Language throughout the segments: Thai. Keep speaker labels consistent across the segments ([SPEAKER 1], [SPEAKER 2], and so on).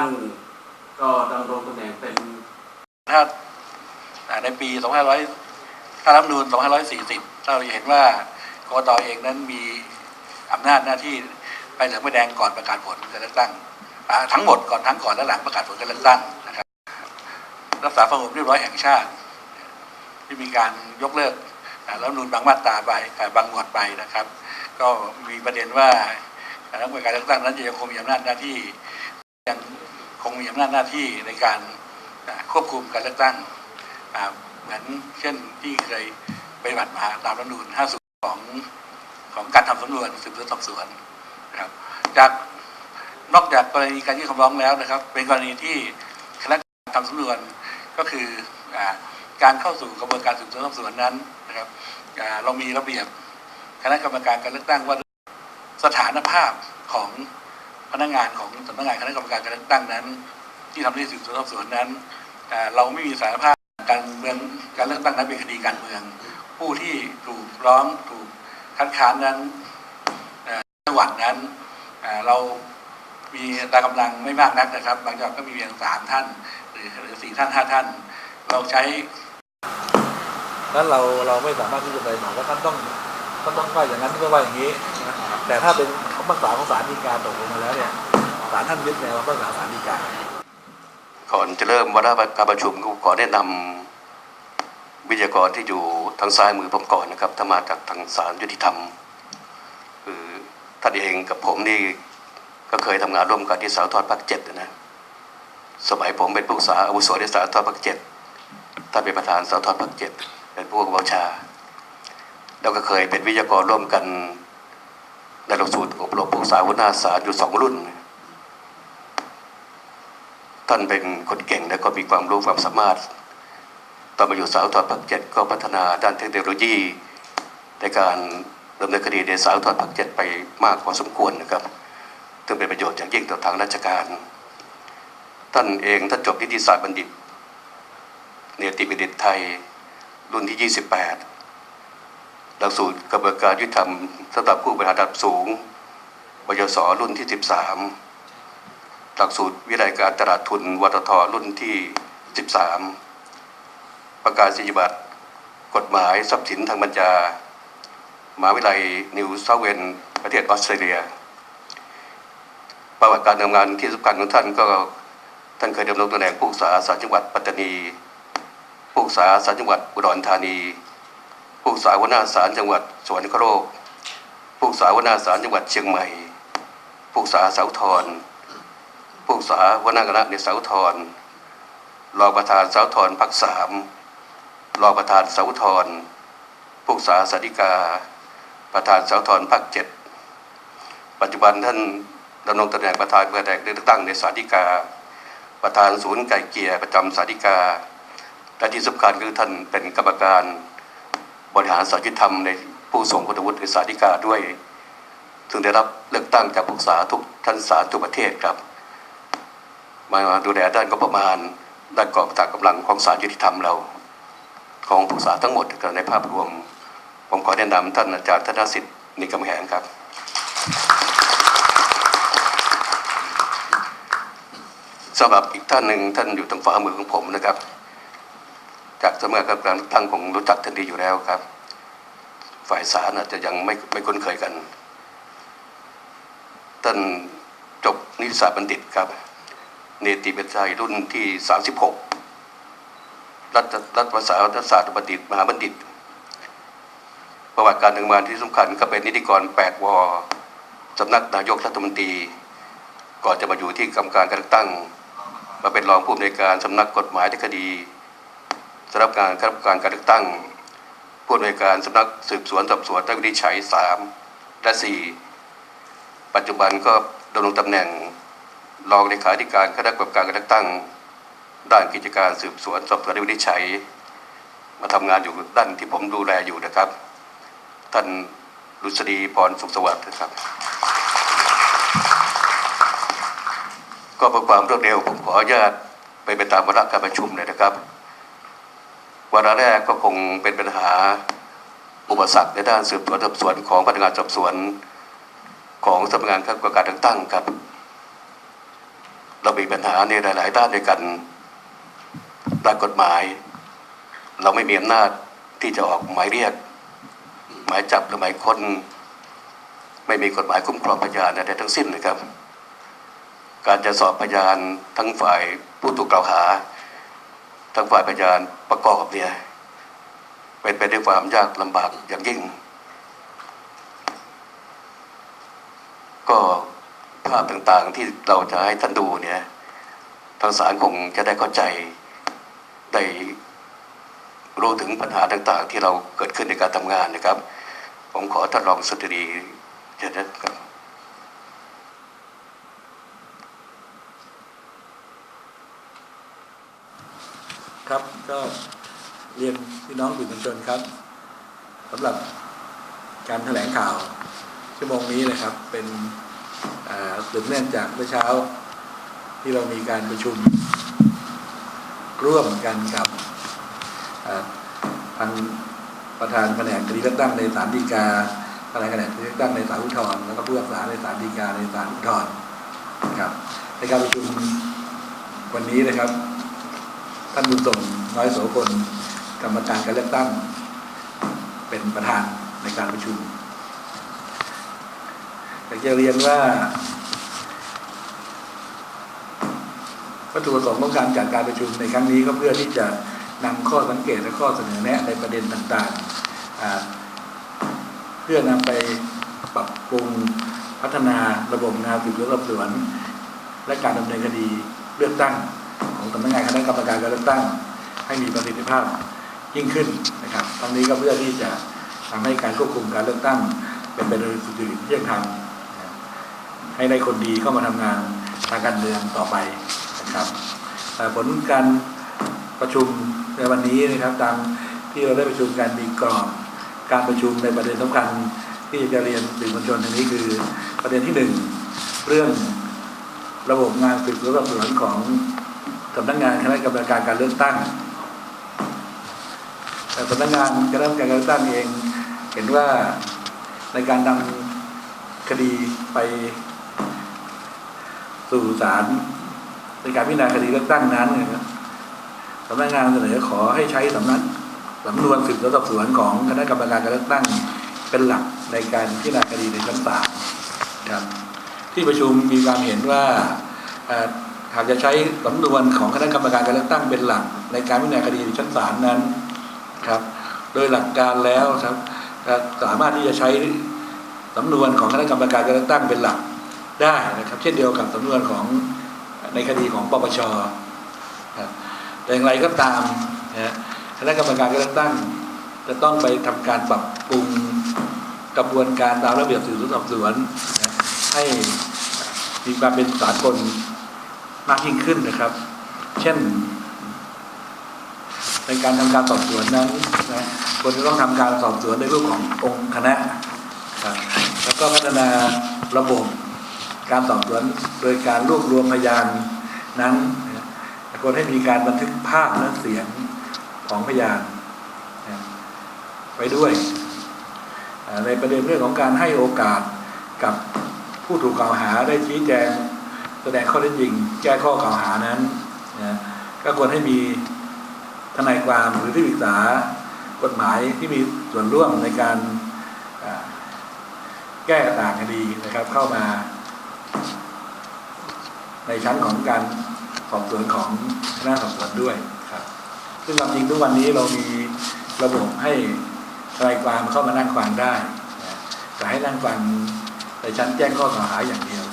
[SPEAKER 1] านก็ดำรงตำแหน่งเป็น
[SPEAKER 2] ถ้าอ่าในปี 2500 ถ้ารัฐธรรมนูญ2540 เราเห็นว่ากกตเองนั้นมีอำนาจหน้าที่ไปเหลืองไปแดงก่อนประกาศผลการเลือกตั้งทั้งหมดก่อนทั้งก่อนและหลังประกาศผลการเลือกตั้งนะครับ รักษาความสงบเรียบร้อยแห่งชาติ ที่มีการยกเลิกรัฐนูญบางมาตราไปบางหมวดไปนะครับ ก็มีประเด็นว่าคณะกรรมการการเลือกตั้งนั้นจะยังคงมีอำนาจหน้าที่ยัง คงมีอำนาจหน้าที่ในการควบคุมการเลือกตั้งเหมือนเช่นที่เคยปฏิบัติมาตามรัฐนูญ50 ของของการทำสำนวนสืบสวนสอบสวนนะครับจากนอกจากกรณีการยื่นคำร้องแล้วนะครับ เป็นกรณีที่คณะกรรมการทำสำนวนก็คืออการเข้าสู่กระบวนการสืบสวนสอบสวนนั้นนะครับเรามีระเบียบคณะกรรมการการเลือกตั้งว่าสถานภาพของ พนักงานของสำนักงานคณะกรรมการการเลือกตั้งนั้น ที่ทำหน้าที่สืบสวนสอบสวนนั้นเราไม่มีสารภาพการเมืองการเลือกตั้งนั้นเป็นคดีการเมือง ผู้ที่ถูกร้องถูกคัดค้านนั้นจังหวัดนั้นเรามีตากำลังไม่มากนักนะครับ บางจังหวัดก็มีเพียงสามท่าน หรือหรือสี่ท่านห้าท่าน เราใช้
[SPEAKER 3] นั้นเราเราไม่สามารถที่จะไปบอกว่าท่านต้องท่านต้องว่าอย่างนั้นต้องว่าอย่างนี้นะแต่ถ้าเป็นำพิพากษาของศาลฎีกาตกลงมาแล้วเนี่ยศาลท่านยึดแนวคำพิพากษาศาลฎีกา
[SPEAKER 4] ก่อนจะเริ่มวาระการประชุมก็ขอแนะนำวิทยากรที่อยู่ทางซ้ายมือผมก่อนนะครับถ้ามาจากทางศาลยุติธรรมคือท่านเองกับผมนี่ก็เคยทำงานร่วมกันที่สาวทอดภาคเจ็ดนะสมัยผมเป็นผู้ศึกษาอาวุโสในสาวทอดภาคเจ็ดท่านเป็นประธานสาวทอดภาคเจ็ดเป็นผู้บังคับชา แล้วก็เคยเป็นวิทยากรร่วมกัน ในหลักสูตรอบรมผู้ศึกษาหัวหน้าศาลอยู่สองรุ่น ท่านเป็นคนเก่งและก็มีความรู้ความสามารถตอนมาอยู่สาวทอดผักเจ็ดก็พัฒนาด้านเทคโนโลยี ในการดำเนินคดีในสาวทอดผักเจ็ดไปมากพอสมควรนะครับซึ่งเป็นประโยชน์อย่างยิ่งต่อทางราชการ ท่านเองท่านจบนิติศาสตร์บัณฑิตเนติบัณฑิตไทยรุ่นที่ 28 หลักสูตรกระบวนการยุติธรรมสำหรับผู้บริหารระดับสูงบยศรุ่นที่ 13 หลักสูตรวิทยาการตลาดทุนวททรุ่นที่ 13 ประกาศนียบัตรกฎหมายทรัพย์สินทางบัญชามหาวิทยาลัยนิวเซาเวนประเทศออสเตรเลีย ประวัติการทำงานที่สำคัญของท่านก็ท่านเคยดำรงตำแหน่งผู้ศึกษาสารจังหวัดปัตตานี ผู้ศึกษาสารจังหวัดอุดรธานี ผู้ศึกษาวนาศาลจังหวัดสวรรคโลกผู้ศึกษาวนาศาลจังหวัดเชียงใหม่ผู้ศึกษาเสาทรผู้ศึกษาวนาคณะในเสาทรรองประธานเสาทรพักสามรองประธานเสาทรผู้ศึกษาสาธิกา ประธานเสาทรพักเจ็ดปัจจุบันท่านดำรงตำแหน่งประธานเพื่อแดกเลือกตั้งในสาธิกา ประธานศูนย์ไก่เกียร์ประจำสาธิกาและที่สำคัญคือท่านเป็นกรรมการ ริหารสารยุติธรรมในผู้ทรงคุณวุฒิสาธิกาด้วย ซึ่งได้รับเลือกตั้งจากผู้ศึกษาทุกท่านศาทุกประเทศครับ มาดูแลด้านก็ประมาณด้านกองกำลังกำลังของศาลยุติธรรมเรา ของผู้ศึกษาทั้งหมดในภาพรวม ผมขอแนะนำท่านอาจารย์ธนสิทธิ์นิกำแหงครับสำหรับอีกท่านหนึ่งท่านอยู่ทางฝ่ามือของผมนะครับ จากสำนักงานการเลือกตั้งคงรู้จักท่านดีอยู่แล้วครับ ฝ่ายศาลอาจจะยังไม่ไม่คุ้นเคยกันท่านจบนิติศาสตร์บัณฑิตครับ เนติเป็นไทยรุ่นที่ 36 รัฐรัฐภาษารัฐศาสตร์บัณฑิต มหาบัณฑิต ประวัติการทำงานที่สำคัญก็เป็นนิติกร 8 วสำนักนายกรัฐมนตรี ก่อนจะมาอยู่ที่กรรมการการเลือกตั้ง มาเป็นรองผู้อำนวยการสำนักกฎหมายในคดี สำหรับการคณะกรรมการการเลือกตั้ง ผู้อำนวยการสำนักสืบสวนสอบสวนและวินิจฉัยสามและสี่ปัจจุบันก็ดำรงตำแหน่งรองเลขาธิการคณะกรรมการการเลือกตั้ง ด้านกิจการสืบสวนสอบสวนและวินิจฉัย มาทำงานอยู่ด้านที่ผมดูแลอยู่นะครับ ท่านรุษฎีพรสุขสวัสดิ์นะครับ ก็เพื่อความรวดเร็วผมขออนุญาตไปไปตามวาระการประชุมเลยนะครับ วาระแรกก็คงเป็นปัญหาอุปสรรคในด้านสืบสวนสอบสวนของพนักงานสอบสวนของสำนักงานคณะกรรมการเลือกตั้งครับ เรามีปัญหาในหลาย ๆ ด้านด้วยกันด้านกฎหมาย เราไม่มีอำนาจที่จะออกหมายเรียก หมายจับหรือหมายค้นไม่มีกฎหมายคุ้มครองพยานใดทั้งสิ้นนะครับ การจะสอบพยานทั้งฝ่ายผู้ถูกกล่าวหา ทั้งฝ่ายพยานประกอบเนี่ยเป็นไปด้วยความยากลำบากอย่างยิ่ง ก็ภาพต่างๆที่เราจะให้ท่านดูเนี่ยทางศาลคงจะได้เข้าใจได้รู้ถึงปัญหาต่างๆ ที่เราเกิดขึ้นในการทำงานนะครับ ผมขอท่านรองสุตรีเชิญนะครับ
[SPEAKER 2] ครับ ก็เรียนพี่น้องสื่อมวลชนครับสำหรับการแถลงข่าวชั่วโมงนี้นะครับ เป็นสืบเนื่องจากเมื่อเช้า ที่เรามีการประชุมร่วมกันกับอ่าทางประธานแผนกคดีเลือกตั้งในศาลฎีกาประธานแผนกคดีเลือกตั้งในศาลอุทธรณ์แล้วก็ผู้รักษาในศาลฎีกาในศาลอุทธรณ์นะครับในการประชุมวันนี้นะครับ ท่านบุญส่งน้อยโสพลกรรมการการเลือกตั้ง เป็นประธานในการประชุมอยากจะเรียนว่าวัตถุประสงค์ของการจัดการประชุมในครั้งนี้ก็เพื่อที่จะนำข้อสังเกตและข้อเสนอแนะในประเด็นต่างๆ เพื่อนำไปปรับปรุงพัฒนาระบบงานสืบสวนสอบสวน และการดำเนินคดีเลือกตั้ง ของสำนักงานคณะกรรมการการเลือกตั้ง ให้มีประสิทธิภาพยิ่งขึ้นนะครับทั้งนี้ก็เพื่อที่จะทำให้การควบคุมการเลือกตั้ง เป็นไปโดยสุจริตเที่ยงธรรมให้ได้คนดีเข้ามาทำงานทางการเมืองต่อไปนะครับแต่ผลการประชุมในวันนี้นะครับตามที่เราได้ประชุมกันมีกรอบการประชุมในประเด็นสำคัญที่จะเรียนสื่อมวลชนในนี้คือประเด็นที่หนึ่งเรื่องระบบงานสืบสวนสอบสวนของ สำนักงานคณะกรรมการการเลือกตั้ง แต่สำนักงานคณะกรรมการการเลือกตั้งเอง เห็นว่าในการนำคดีไปสู่ศาลในการพิจารณาคดีเลือกตั้งนั้นเนยนะสำนักงานเสนอขอให้ใช้สำนักสำนวนสืบสวนสอบสวนของคณะกรรมการการเลือกตั้งเป็นหลักในการพิจารณาคดีในชั้นศาลครับ ที่ประชุมมีความเห็นว่า หากจะใช้สำนวนของคณะกรรมการการเลือกตั้งเป็นหลัก ในการพิจารณาคดีชั้นศาลนั้นครับ โดยหลักการแล้วครับสามารถที่จะใช้สำนวนของคณะกรรมการการเลือกตั้งเป็นหลักได้นะครับ เช่นเดียวกับสำนวนของในคดีของปปชครับแต่อย่างไรก็ตามนะฮะคณะกรรมการการเลือกตั้ง จะต้องไปทำการปรับปรุงกระบวนการตามระเบียบสืบสวนสอบสวน ให้มีความเป็นสากล มากยิ่งขึ้นนะครับ เช่น ในการทำการสอบสวนนั้นนะควรจะต้องทำการสอบสวนในรูปขององค์คณะครับแล้วก็พัฒนาระบบการสอบสวนโดยการรวบรวมพยานนั้นควรให้มีการบันทึกภาพและเสียงของพยานไว้ด้วย ในประเด็นเรื่องของการให้โอกาสกับผู้ถูกกล่าวหาได้ชี้แจง แสดงข้อเท็จจริง แก้ข้อกล่าวหานั้นนะก็ควรให้มีทนายความหรือที่ปรึกษากฎหมายที่มีส่วนร่วมในการแก้ต่างคดีนะครับ เข้ามา ในชั้นของการสอบสวนของคณะสอบสวนด้วยครับ ซึ่งความจริงทุกวันนี้เรามีระบบให้ทนายความเข้ามานั่งฟังได้แต่ให้นั่งฟังในชั้นแจ้งข้อกล่าวหาอย่างเดียว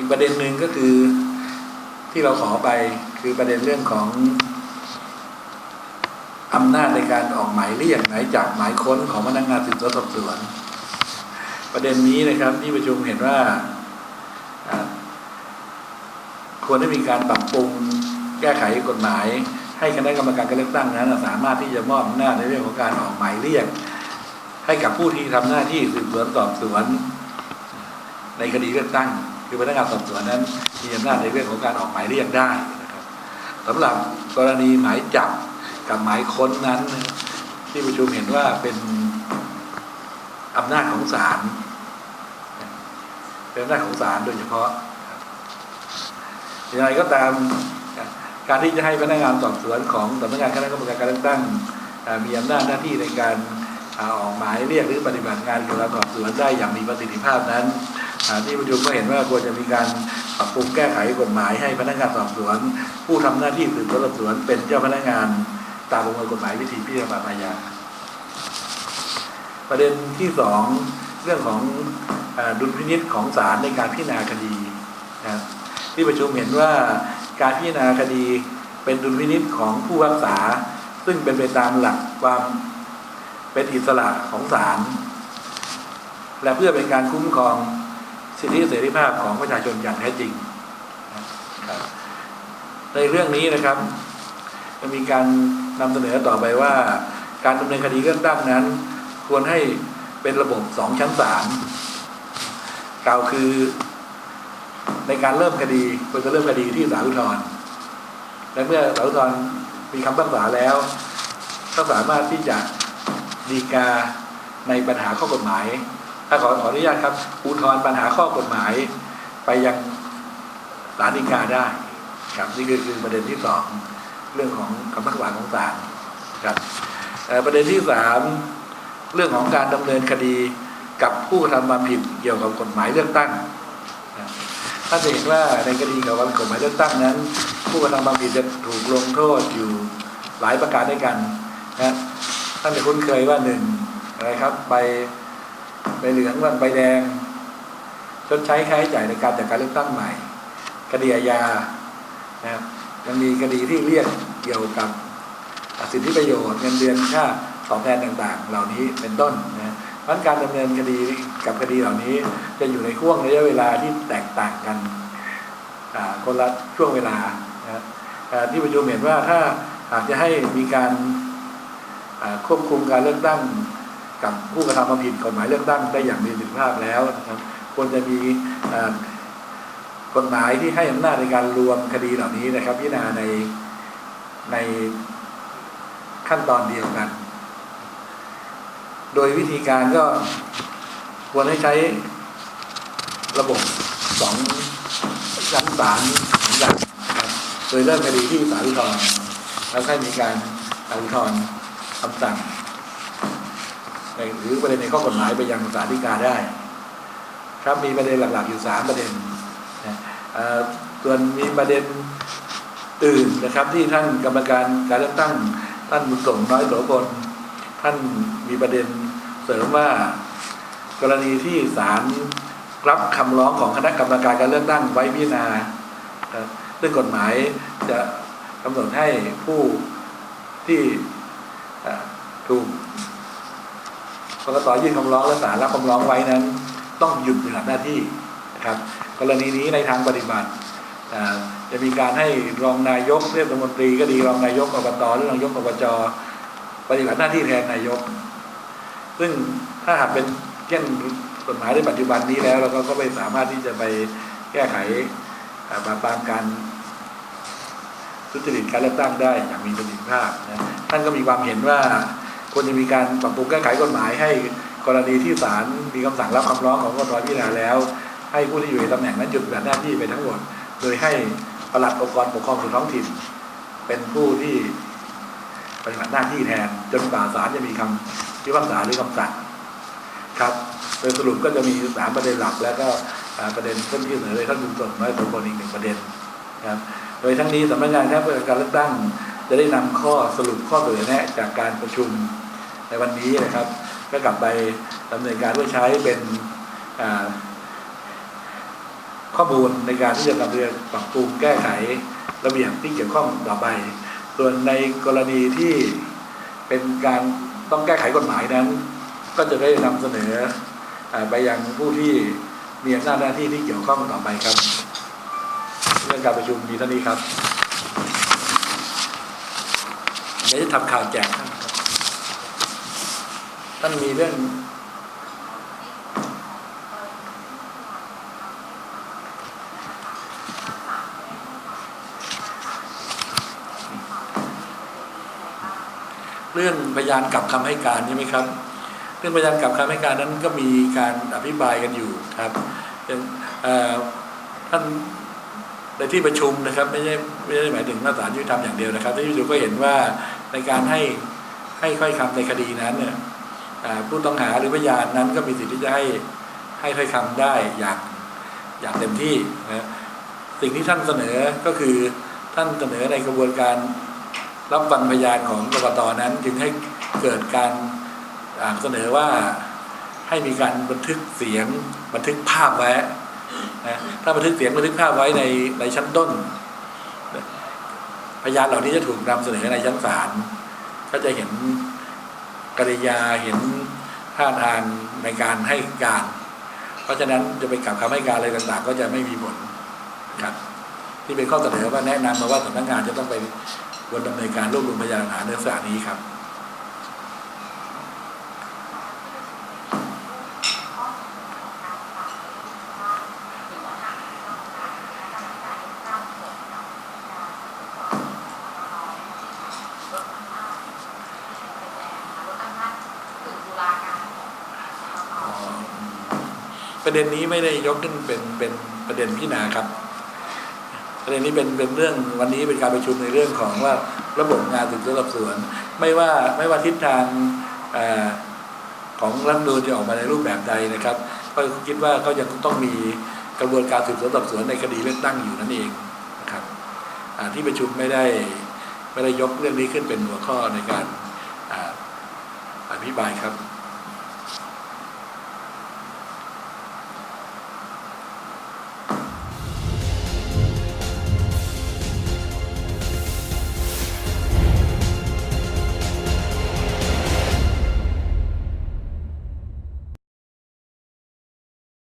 [SPEAKER 2] อีกประเด็นหนึ่งก็คือที่เราขอไปคือประเด็นเรื่องของอำนาจในการออกหมายเรียกหมายจับหมายค้นของพนักงานสืบสวนสอบสวน ประเด็นนี้นะครับที่ประชุมเห็นว่าควรได้มีการปรับปรุงแก้ไขกฎหมาย ให้คณะกรรมการการเลือกตั้งนั้นสามารถที่จะมอบอำนาจในเรื่องของการออกหมายเรียก ให้กับผู้ที่ทำหน้าที่สืบสวนสอบสวน ในคดีเลือกตั้ง คือพนักงานสอบสวนนั้นมีอำนาจในเรื่องของการออกหมายเรียกได้นะครับสำหรับกรณีหมายจับกับหมายค้นนั้น ที่ประชุมเห็นว่าเป็นอำนาจของศาลเป็นอำนาจของศาลโดยเฉพาะอย่างไรก็ตามการที่จะให้พนักงานสอบสวนของสำนักงานคณะกรรมการการเลือกตั้งมีอำนาจหน้าที่ในการออกหมายเรียกหรือปฏิบัติงานเกี่ยวกับสอบสวนได้อย่างมีประสิทธิภาพนั้น ที่ประชุมก็เห็นว่าควรจะมีการปรับปรุงแก้ไขกฎหมายให้พนักงานสอบสวน ผู้ทำหน้าที่สืบสวนสอบสวน เป็นเจ้าพนักงานตามประมวลกฎหมายวิธีพิจารณาอาญาประเด็นที่สองเรื่องของอดุลพินิษของศาลในการพิจารณาคดีนะที่ประชุมเห็นว่าการพิจารณาคดีเป็นดุลพินิษของผู้พิพากษา ซึ่งเป็นไปตามหลักความเป็นอิสระของศาลและเพื่อเป็นการคุ้มครอง สิทธิเสรีภาพของประชาชนอย่างแท้จริง ในเรื่องนี้นะครับจะมีการนำเสนอต่อไปว่า การดำเนินคดีเลือกตั้งนั้น ควรให้เป็นระบบสองชั้นศาลกล่าวคือในการเริ่มคดีควรจะเริ่มคดีที่ศาลอุทธรณ์และเมื่อศาลอุทธรณ์มีคำพิพากษาแล้ว ก็สามารถที่จะดีกาในปัญหาข้อกฎหมาย ถ้าขอขออนุญาตครับอุทธรณ์ปัญหาข้อกฎหมาย ไปยังศาลฎีกาได้ครับนี่คือคือประเด็นที่สองเรื่องของคำพิพากษาของศาลครับประเด็นที่สามเรื่องของการดำเนินคดีกับผู้กระทำความผิดเกี่ยวกับกฎหมายเลือกตั้งนะท่าจะเห็นว่าในคดีเกี่ยวกับกฎหมายเลือกตั้งนั้น ผู้กระทำความผิดจะถูกลงโทษอยู่หลายประการด้วยกันนะท่านจะคุ้นเคยว่าหนึ่งอะไรครับใบ ใบเหลืองบ้างใบแดง ชดใช้ค่าใช้จ่ายในการจัดการเลือกตั้งใหม่ คดีอาญานะครับยังมีคดีที่เรียกเกี่ยวกับสิทธิประโยชน์เงินเดือนค่าตอบแทนต่างๆ เหล่านี้เป็นต้นนะเพราะฉะนั้นการดำเนินคดีกับคดีเหล่านี้จะอยู่ในห่วงระยะเวลาที่แตกต่างกันคนละช่วงเวลานะที่ประชุมเห็นว่าถ้าหากจะให้มีการควบคุมการเลือกตั้ง กับผู้กระทำความผิดกฎหมายเลือกตั้งได้อย่างมีประสิทธิภาพแล้วนะครับควรจะมีกฎหมายที่ให้อำนาจในการรวมคดีเหล่านี้นะครับ พิจารณาในในขั้นตอนเดียวกัน โดยวิธีการก็ควรให้ใช้ระบบสองชั้นศาลเหมือนกันโดยเริ่มคดีที่ศาลอุทธรณ์แล้วค่อยมีการอุทธรณ์คำสั่ง หรือประเด็นในข้อกฎหมายไปยังศาลฎีกาได้ ครับมีประเด็นหลักๆอยู่สามประเด็นส่วนมีประเด็นอื่นนะครับ ที่ท่านกรรมการการเลือกตั้งท่านบุญส่งน้อยโสพลท่านมีประเด็นเสริมว่ากรณีที่ศาลรับคำร้องของคณะกรรมการการเลือกตั้งไว้พิจารณาครับซึ่งกฎหมายจะกำหนดให้ผู้ที่ถูก กตยื่นคำร้องและศาลรับคำร้องไว้นั้น ต้องหยุดปฏิบัติหน้าที่นะครับ กรณีนี้ในทางปฏิบัติจะมีการให้รองนายกเทศมนตรีก็ดีรองนายกอบตหรือรองนายกอบจปฏิบัติหน้าที่แทนนายก ซึ่งถ้าหากเป็นเช่นกฎหมายในปัจจุบันนี้แล้วเราก็ไม่สามารถที่จะไปแก้ไขอ่าปราบปรามการทุจริตการเลือกตั้งได้อย่างมีประสิทธิภาพนะท่านก็มีความเห็นว่า ควรจะมีการปรับปรุงแก้ไขกฎหมายให้กรณีที่ศาลมีคำสั่งรับคำร้องของกตพิจารณาแล้ว ให้ผู้ที่อยู่ในตำแหน่งนั้นหยุดปฏิบัติหน้าที่ไปทั้งหมด โดยให้ปลัดองค์กรปกครองส่วนท้องถิ่น เป็นผู้ที่ปฏิบัติหน้าที่แทนจนกว่าศาลจะมีคำพิพากษาหรือคำสั่งครับโดยสรุปก็จะมีสามประเด็นหลัก แล้วก็ประเด็นต้นที่เสนอเลยท่านบุญส่งน้อยสมบูรณ์อีกหนึ่งประเด็นครับโดยทั้งนี้สำนักงานคณะกรรมการเลือกตั้ง จะได้นำข้อสรุปข้อเสนอแนะจากการประชุม ในวันนี้นะครับ ก็กลับไปดำเนินการเพื่อใช้เป็นข้อมูลในการที่จะดำเนินปรับปรุงแก้ไขระเบียบที่เกี่ยวข้องต่อไป ส่วนในกรณีที่เป็นการต้องแก้ไขกฎหมายนั้น ก็จะได้นำเสนออไปยังผู้ที่มีอำนาจหน้าที่ที่เกี่ยวข้องต่อไปครับเรื่องการประชุมมีเท่านี้ครับเดี๋ยวจะทำข่าวแจก ท่านมีเรื่องเรื่องพยานกลับคำให้การใช่ไหมครับ เรื่องพยานกลับคำให้การนั้นก็มีการอภิปรายกันอยู่ครับท่านในที่ประชุมนะครับ ไม่ใช่ไม่ได้หมายถึงมาตรฐานยุติธรรมอย่างเดียวนะครับที่ประชุมก็เห็นว่าในการให้ให้ค่อยคำในคดีนั้นเนี่ย ผู้ต้องหาหรือพยานนั้นก็มีสิทธิ์ที่จะให้ให้ค่อยคำได้อย่างอย่างเต็มที่นะสิ่งที่ท่านเสนอก็คือท่านเสนอในกระบวนการรับฟังพยานของกรกตนั้น จึงให้เกิดการเสนอว่าให้มีการบันทึกเสียงบันทึกภาพไว้นะถ้าบันทึกเสียงบันทึกภาพไว้ในในชั้นต้น พยานเหล่านี้จะถูกนำเสนอในชั้นศาลก็จะเห็น กริยาเห็นท่าทางในการให้การ เพราะฉะนั้นจะไปกลับคำให้การอะไรต่างๆ ก็จะไม่มีผลครับ ที่เป็นข้อเสนอว่าแนะนำมาว่าสำนักงานจะต้องไปควรดำเนินการรวบรวมพยานหลักฐานในสถานีครับ ประเด็นนี้ไม่ได้ยกขึ้นเป็นเป็นประเด็นพิจารณาครับ ประเด็นนี้เป็นเป็นเรื่องวันนี้เป็นการประชุมในเรื่องของว่าระบบงานสืบสวนสอบสวน ไม่ว่าไม่ว่าทิศทางอของรัฐธรรมนูญจะออกมาในรูปแบบใดนะครับ ก็คิดว่าเขายังต้องมีกระบวนการสืบสวนสอบสวนในคดีเลือกตั้งอยู่นั่นเองนะครับที่ประชุมไม่ได้ไม่ได้ยกเรื่องนี้ขึ้นเป็นหัวข้อในการอ่าอภิปรายครับ